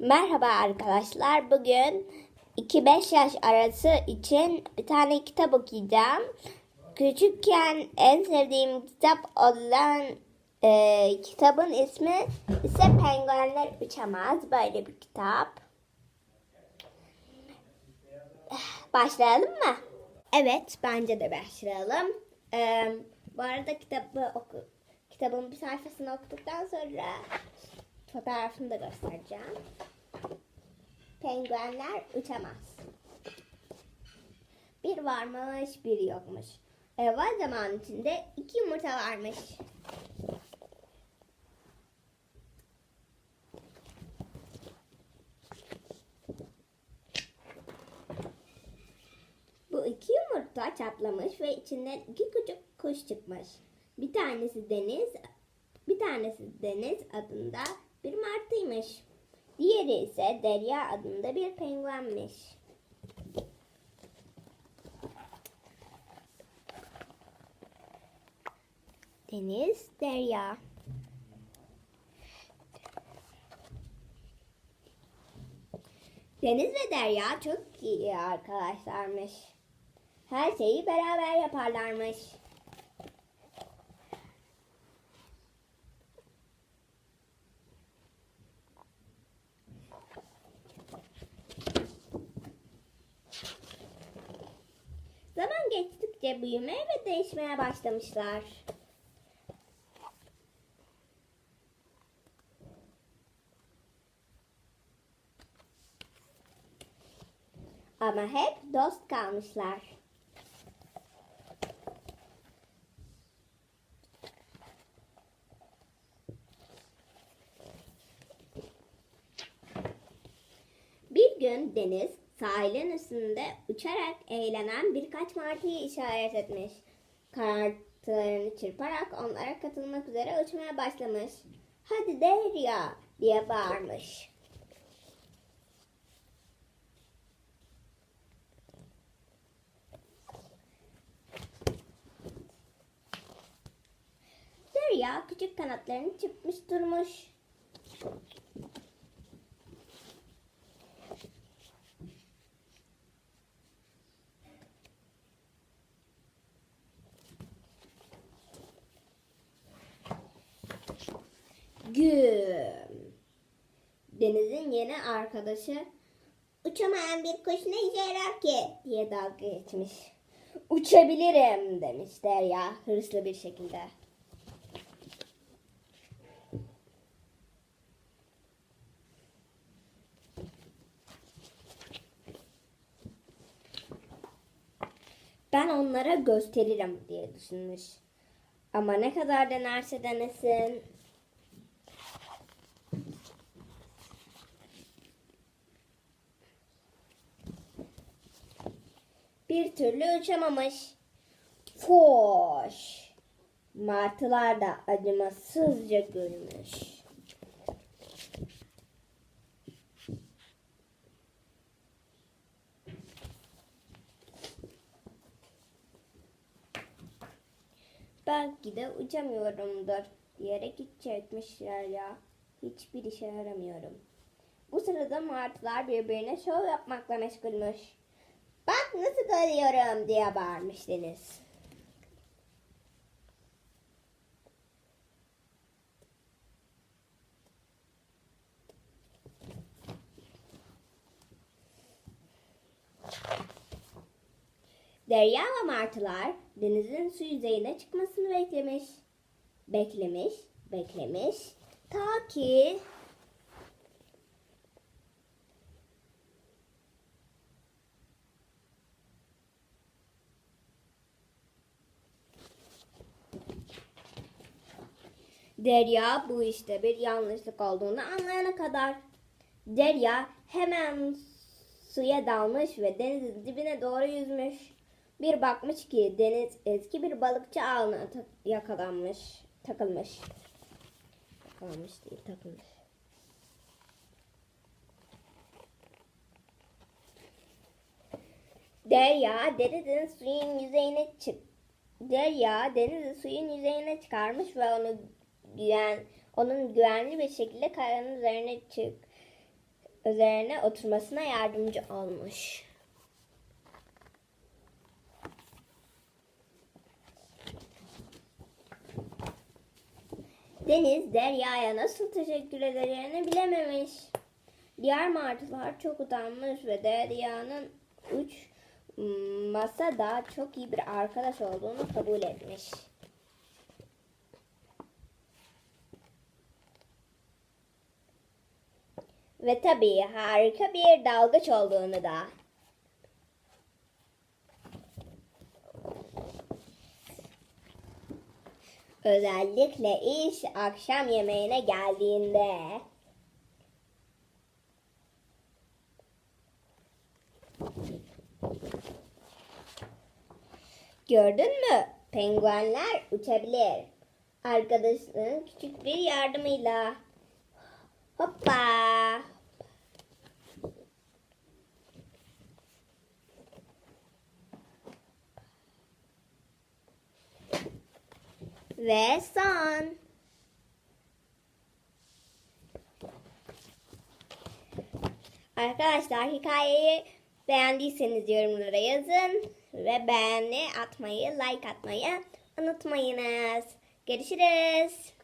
Merhaba arkadaşlar. Bugün 2-5 yaş arası için bir tane kitap okuyacağım. Küçükken en sevdiğim kitap olan e, kitabın ismi ise Penguenler Uçamaz. Böyle bir kitap. Başlayalım mı? Evet, bence de başlayalım. Ee, bu arada kitabı oku, kitabın bir sayfasını okuduktan sonra fotoğrafını da göstereceğim. Penguenler uçamaz. Bir varmış, bir yokmuş. Evvel zaman içinde iki yumurta varmış. Bu iki yumurta çatlamış ve içinden iki küçük kuş çıkmış. Bir tanesi Deniz, bir tanesi Deniz adında bir martıymış. Diğeri ise Derya adında bir penguenmiş. Deniz, Derya. Deniz ve Derya çok iyi arkadaşlarmış. Her şeyi beraber yaparlarmış. Geçtikçe büyümeye ve değişmeye başlamışlar. Ama hep dost kalmışlar. Bir gün Deniz sahilin üstünde uçarak eğlenen birkaç martıyı işaret etmiş. Kanatlarını çırparak onlara katılmak üzere uçmaya başlamış. Hadi Derya diye bağırmış. Derya küçük kanatlarını çırpmış durmuş. Güm. Deniz'in yeni arkadaşı uçamayan bir kuş ne işe yarar ki diye dalga geçmiş. Uçabilirim demiş Derya hırslı bir şekilde. Ben onlara gösteririm diye düşünmüş. Ama ne kadar denerse denesin bir türlü uçamamış. Foş. Martılar da acımasızca gülmüş. Belki de uçamıyorumdur diyerek iç çekmişler ya. Hiçbir işe yaramıyorum. Bu sırada martılar birbirine şov yapmakla meşgulmüş. Nasıl görüyorum diye bağırmış Deniz. Derya ve martılar denizin su yüzeyine çıkmasını beklemiş. Beklemiş, beklemiş. Ta ki Derya bu işte bir yanlışlık olduğunu anlayana kadar. Derya hemen suya dalmış ve denizin dibine doğru yüzmüş. Bir bakmış ki deniz eski bir balıkçı ağına ta- yakalanmış, takılmış. Yakalanmış değil, takılmış. Derya denizin suyun yüzeyine çık. Derya denizi suyun yüzeyine çıkarmış ve onu güven, onun güvenli bir şekilde kayanın üzerine çık üzerine oturmasına yardımcı olmuş. Deniz Derya'ya nasıl teşekkür edeceğini bilememiş. Diğer martılar çok utanmış ve Derya'nın üç masa da çok iyi bir arkadaş olduğunu kabul etmiş. Ve tabii harika bir dalgıç olduğunu da. Özellikle iş akşam yemeğine geldiğinde. Gördün mü? Penguenler uçabilir. Arkadaşının küçük bir yardımıyla. Hoppa. Ve son. Arkadaşlar hikayeyi beğendiyseniz yorumlara yazın ve beğeni atmayı, like atmayı unutmayınız. Görüşürüz.